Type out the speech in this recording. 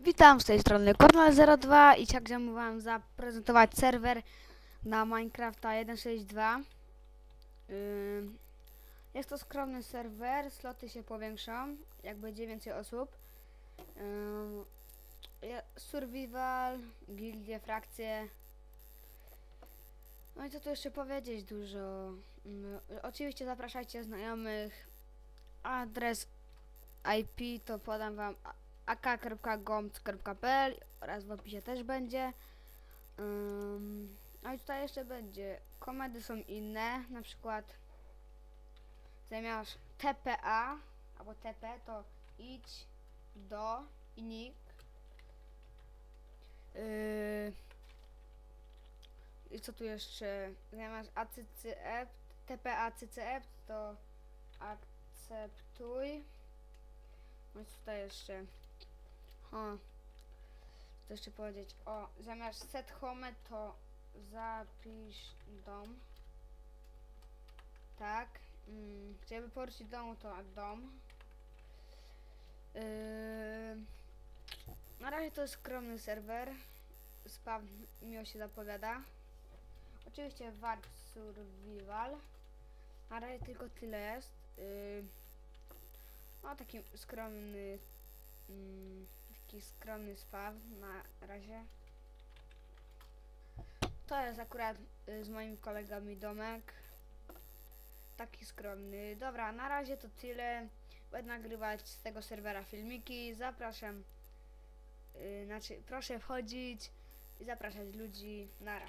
Witam z tej strony Kornel02 i chciałbym wam zaprezentować serwer na Minecrafta 1.6.2 Ym, Jest to skromny serwer, sloty się powiększą, jak będzie więcej osób je- Survival, gildie, frakcje. No i co tu jeszcze powiedzieć dużo? Ym, Oczywiście zapraszajcie znajomych. Adres IP to podam wam ak.gomt.pl oraz w opisie też będzie. Ym, no i tutaj jeszcze będzie. Komedy są inne, na przykład zamiast TPA albo TP to idź do i nick. Yy, I co tu jeszcze? Zamiast ACCF, TPA CCF to akceptuj. Co tutaj jeszcze? O, co jeszcze powiedzieć? O, zamiast set home to zapisz dom. Tak. Mm, żeby poruszyć domu to dom. Yy, na razie to jest skromny serwer. Spawn miło się zapowiada. Oczywiście Warp Survival. Na razie tylko tyle jest. Yy, no taki skromny mm, taki skromny spaw na razie. To jest akurat y, z moimi kolegami domek. Taki skromny. Dobra, na razie to tyle. Będę nagrywać z tego serwera filmiki. Zapraszam. y, znaczy, proszę wchodzić i zapraszać ludzi. Nara.